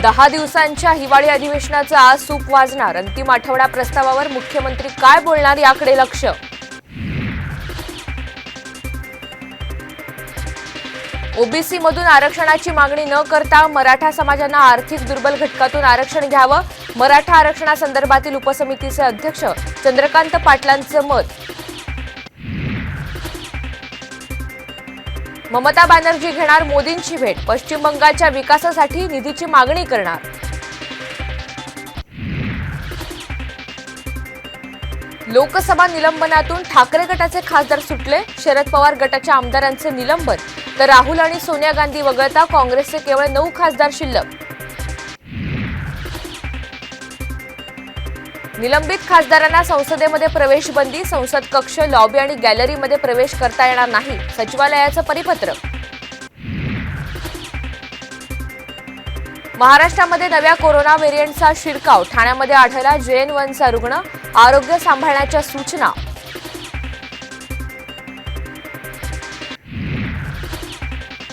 दहा दिवसांच्या हिवाळी अधिवेशनाचं आज सूप वाजणार. अंतिम आठवडा प्रस्तावावर मुख्यमंत्री काय बोलणार याकडे लक्ष? ओबीसी मधून आरक्षणाची मागणी न करता मराठा समाजांना आर्थिक दुर्बल घटकातून आरक्षण घ्यावं. मराठा आरक्षणासंदर्भातील उपसमितीचे अध्यक्ष चंद्रकांत पाटलांचं मत. ममता बॅनर्जी घेणार मोदींची भेट पश्चिम बंगालच्या विकासासाठी निधीची मागणी करणार. लोकसभा निलंबनातून ठाकरे गटाचे खासदार सुटले शरद पवार गटाच्या आमदारांचे निलंबन तर राहुल आणि सोनिया गांधी वगळता काँग्रेसचे केवळ नऊ खासदार शिल्लक. निलंबित खासदारांना संसदेमध्ये प्रवेश बंदी संसद कक्ष लॉबी आणि गॅलरीमध्ये प्रवेश करता येणार नाही सचिवालयाचं परिपत्रक. महाराष्ट्रामध्ये नव्या कोरोना व्हेरियंटचा शिरकाव ठाण्यामध्ये आढळला जेएन वनचा रुग्ण आरोग्य सांभाळण्याच्या सूचना.